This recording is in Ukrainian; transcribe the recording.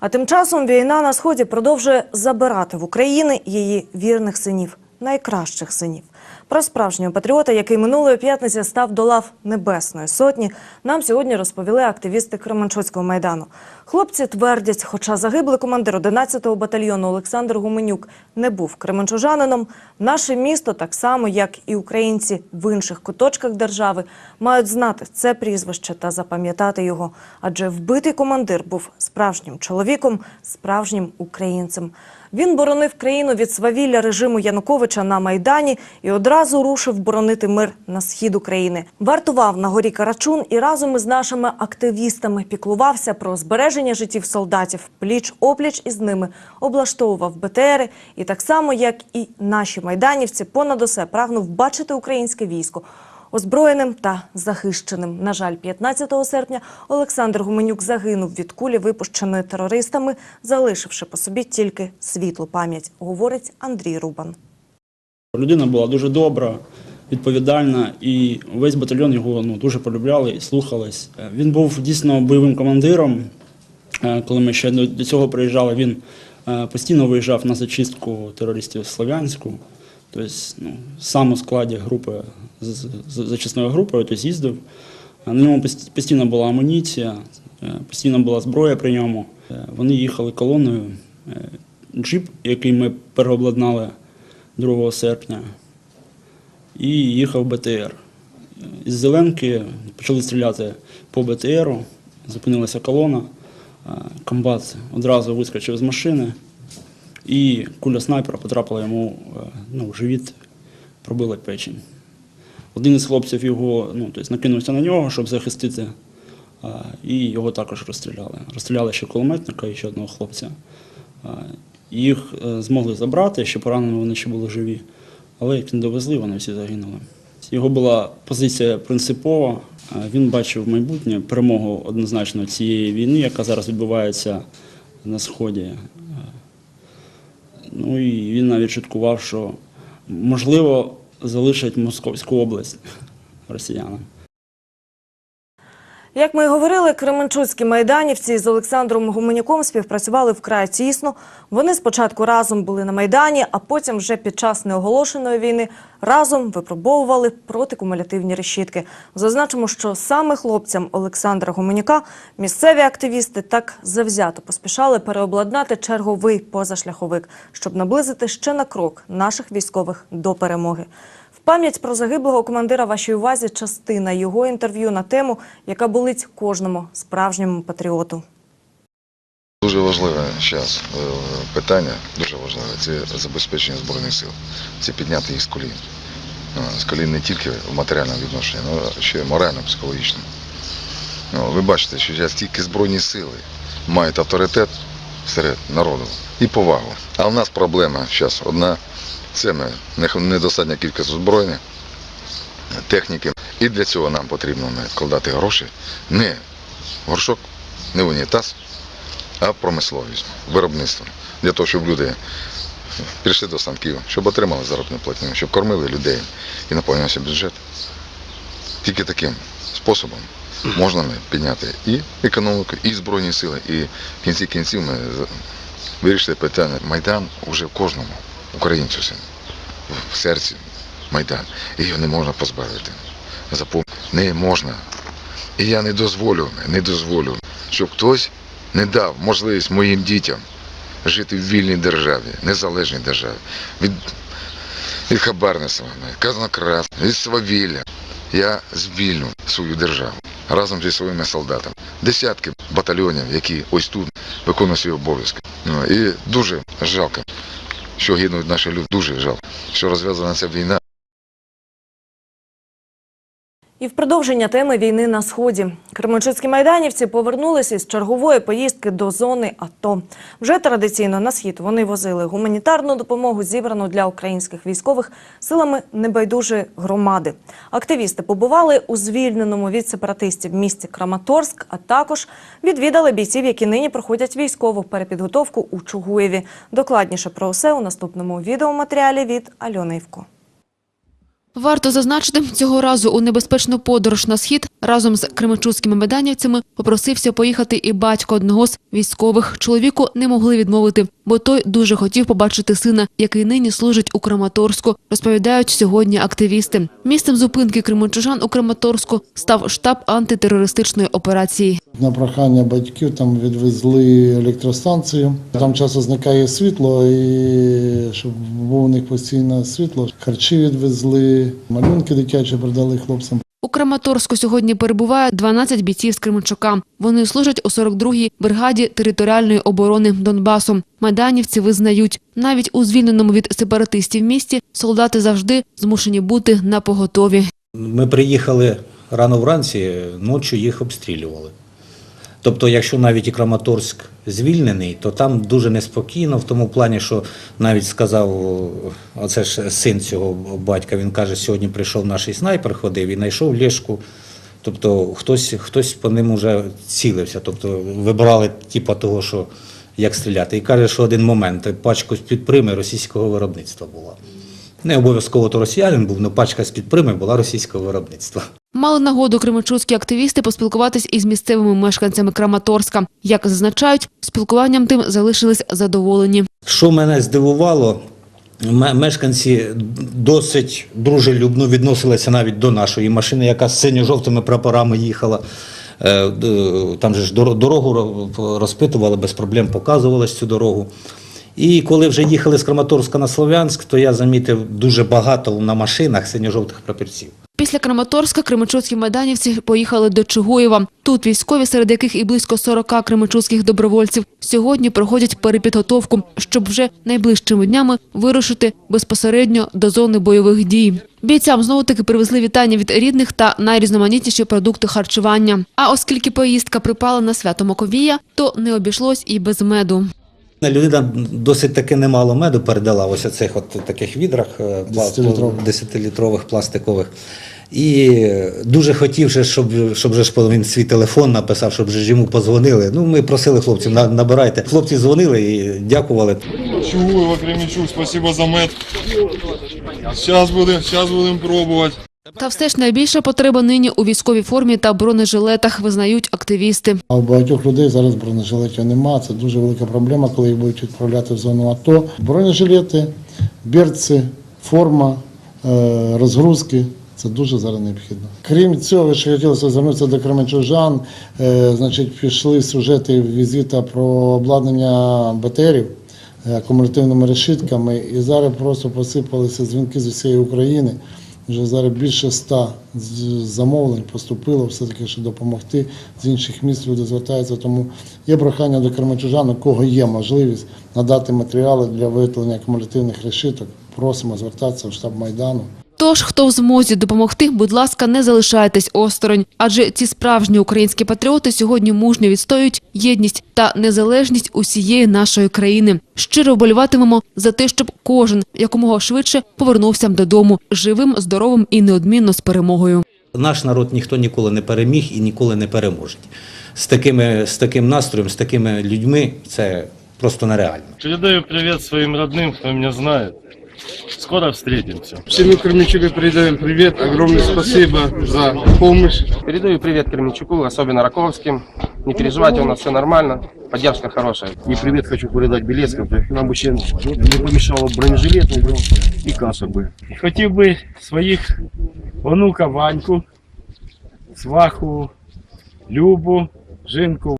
А тим часом війна на сході продовжує забирати в України її вірних синів, найкращих синів. Про справжнього патріота, який минулої п'ятниці став до лав Небесної Сотні, нам сьогодні розповіли активісти Кременчуцького майдану. Хлопці твердять, хоча загиблий командир 11-го батальйону Олександр Гуменюк не був кременчужанином, наше місто, так само як і українці в інших куточках держави, мають знати це прізвище та запам'ятати його. Адже вбитий командир був справжнім чоловіком, справжнім українцем. Він боронив країну від свавілля режиму Януковича на Майдані і одразу рушив боронити мир на схід України. Вартував на горі Карачун і разом із нашими активістами піклувався про збереження життів солдатів. Пліч опліч із ними облаштовував БТРи. І так само, як і наші майданівці, понад усе прагнув бачити українське військо. Озброєним та захищеним. На жаль, 15 серпня Олександр Гуменюк загинув від кулі, випущеної терористами, залишивши по собі тільки світлу пам'ять, говорить Андрій Рубан. Людина була дуже добра, відповідальна, і весь батальйон його ну, дуже полюбляли і слухались. Е, Він був дійсно бойовим командиром. Е, Коли ми ще до цього приїжджали, він е, постійно виїжджав на зачистку терористів Слов'янську. Тобто, ну, сам у складі групи зачисної групи тобто, їздив. Е, На ньому постійно була амуніція, е, постійно була зброя при ньому. Е, Вони їхали колоною. Джип, який ми переобладнали 2 серпня, і їхав БТР. Із Зеленки почали стріляти по БТРу, зупинилася колона. Комбат одразу вискочив з машини, і куля снайпера потрапила йому е, ну, в живіт, пробила печень. Один із хлопців його ну, тобто накинувся на нього, щоб захистити, е, і його також розстріляли. Розстріляли ще кулеметника і ще одного хлопця. Е, Їх змогли забрати, ще поранені вони ще були живі, але як не довезли, вони всі загинули. Його була позиція принципова. Він бачив майбутнє перемогу однозначно цієї війни, яка зараз відбувається на сході. Ну і він навіть шуткував, що можливо залишать Московську область росіянам. Як ми і говорили, кременчуцькі майданівці з Олександром Гуменюком співпрацювали вкрай тісно. Вони спочатку разом були на Майдані, а потім вже під час неоголошеної війни разом випробовували протикумулятивні решітки. Зазначимо, що саме хлопцям Олександра Гуменюка місцеві активісти так завзято поспішали переобладнати черговий позашляховик, щоб наблизити ще на крок наших військових до перемоги. Пам'ять про загиблого командира вашій увазі частина його інтерв'ю на тему, яка болить кожному справжньому патріоту. Дуже важливе зараз питання, дуже важливе, це забезпечення Збройних сил. Це підняти їх з колін. Ну, З колін не тільки в матеріальному відношенні, але ще й морально, психологічно. Ну, ви бачите, що зараз тільки Збройні сили мають авторитет серед народу і повагу. А в нас проблема зараз одна. Це ми не- недостатня кількість озброєння, техніки. І для цього нам потрібно вкладати гроші не в горшок, не в унітаз, а в промисловість, виробництво. Для того, щоб люди прийшли до станків, щоб отримали заробітну платню, щоб кормили людей і наповнювався бюджет. Тільки таким способом можна підняти і економіку, і збройні сили, і в кінці кінців ми вирішили питання. Майдан уже в кожному українцю син, в серці Майдан. І його не можна позбавити. Запомни, не можна. І я не дозволю, не дозволю, щоб хтось не дав можливість моїм дітям жити в вільній державі, незалежній державі. Від, від хабарництва, казнокрад, від свавілля. Я звільню свою державу разом зі своїми солдатами. Десятки батальйонів, які ось тут виконують свої обов'язки. Ну, і дуже жалко, що гинуть наші люди. Дуже жалко, що розв'язана ця війна. І в продовження теми війни на сході Кременчуцькі майданівці повернулися із чергової поїздки до зони АТО. Вже традиційно на схід вони возили гуманітарну допомогу, зібрану для українських військових силами небайдужої громади. Активісти побували у звільненому від сепаратистів місті Краматорськ, а також відвідали бійців, які нині проходять військову перепідготовку у Чугуєві. Докладніше про усе у наступному відеоматеріалі від Альони Івко. Варто зазначити, цього разу у небезпечну подорож на схід разом з кременчуцькими меданівцями попросився поїхати і батько одного з військових. Чоловіку не могли відмовити, бо той дуже хотів побачити сина, який нині служить у Краматорську. Розповідають сьогодні активісти. Місцем зупинки кременчужан у Краматорську став штаб антитерористичної операції. На прохання батьків там відвезли електростанцію. Там часто зникає світло, і щоб було у них постійне світло. Харчі відвезли, малюнки дитячі передали хлопцям. У Краматорську сьогодні перебуває 12 бійців з Кременчука. Вони служать у 42-й бригаді територіальної оборони Донбасу. Майданівці визнають, навіть у звільненому від сепаратистів місті солдати завжди змушені бути на поготові. Ми приїхали рано вранці, ночі їх обстрілювали. Тобто, якщо навіть і Краматорськ звільнений, то там дуже неспокійно, в тому плані, що навіть сказав, оце ж син цього батька, він каже, сьогодні прийшов наш снайпер, ходив і знайшов лєшку. Тобто хтось, хтось по ним вже цілився. Тобто вибрали типу того, що як стріляти. І каже, що один момент пачка з-під прими російського виробництва була. Не обов'язково то росіянин був, але пачка з-під прими була російського виробництва. Мали нагоду кременчуцькі активісти поспілкуватись із місцевими мешканцями Краматорська. Як зазначають, спілкуванням тим залишились задоволені. Що мене здивувало, мешканці досить дружелюбно відносилися навіть до нашої машини, яка з синьо-жовтими прапорами їхала. Е, Там же ж дорогу розпитували, без проблем показували цю дорогу. І коли вже їхали з Краматорська на Слов'янськ, то я замітив дуже багато на машинах синьо-жовтих прапорців. Після Краматорська кременчуцькі майданівці поїхали до Чугуєва. Тут військові, серед яких і близько 40 кременчуцьких добровольців, сьогодні проходять перепідготовку, щоб вже найближчими днями вирушити безпосередньо до зони бойових дій. Бійцям знову-таки привезли вітання від рідних та найрізноманітніші продукти харчування. А оскільки поїздка припала на свято Маковія, то не обійшлось і без меду. Людина досить таки немало меду передала ось оцих от таких відрах е, 10-літрових. 10-літрових пластикових. І дуже хотів, щоб, щоб же він свій телефон написав, щоб же ж йому позвонили. Ну, ми просили хлопців, «На- набирайте. Хлопці дзвонили і дякували. Чугуєва, Кременчук, спасибо за мед. Сейчас будем, сейчас будем пробовать. Та все ж найбільша потреба нині у військовій формі та бронежилетах, визнають активісти. А у багатьох людей зараз бронежилетів нема. Це дуже велика проблема, коли їх будуть відправляти в зону АТО. Бронежилети, берці, форма, е, розгрузки. Це дуже зараз необхідно. Крім цього, ще хотілося звернутися до кременчужан. Е, Значить, пішли сюжети візита про обладнання БТРів е, акумулятивними решітками. І зараз просто посипалися дзвінки з усієї України. Вже зараз більше ста замовлень поступило, все-таки, щоб допомогти. З інших міст люди звертаються. Тому є прохання до кременчужан, у кого є можливість надати матеріали для виготовлення акумулятивних решіток. Просимо звертатися в штаб Майдану. Тож, хто в змозі допомогти, будь ласка, не залишайтесь осторонь. Адже ці справжні українські патріоти сьогодні мужньо відстоюють єдність та незалежність усієї нашої країни. Щиро вболіватимемо за те, щоб кожен якомога швидше повернувся додому живим, здоровим і неодмінно з перемогою. Наш народ ніхто ніколи не переміг і ніколи не переможе. З, такими, з таким настроєм, з такими людьми це просто нереально. Передаю привет своим родным, кто меня знает. Скоро встретимся. Всему Кременчуку передаем привет. Огромное спасибо за помощь. Передаю привет Кременчуку, особенно Раковским. Не переживайте, у нас все нормально. Поддержка хорошая. И привет хочу передать Белецкому. Нам бы ще не помешало бронежилет ну, и каша бы. Хотів би своїх онука Ваньку, сваху, Любу, жінку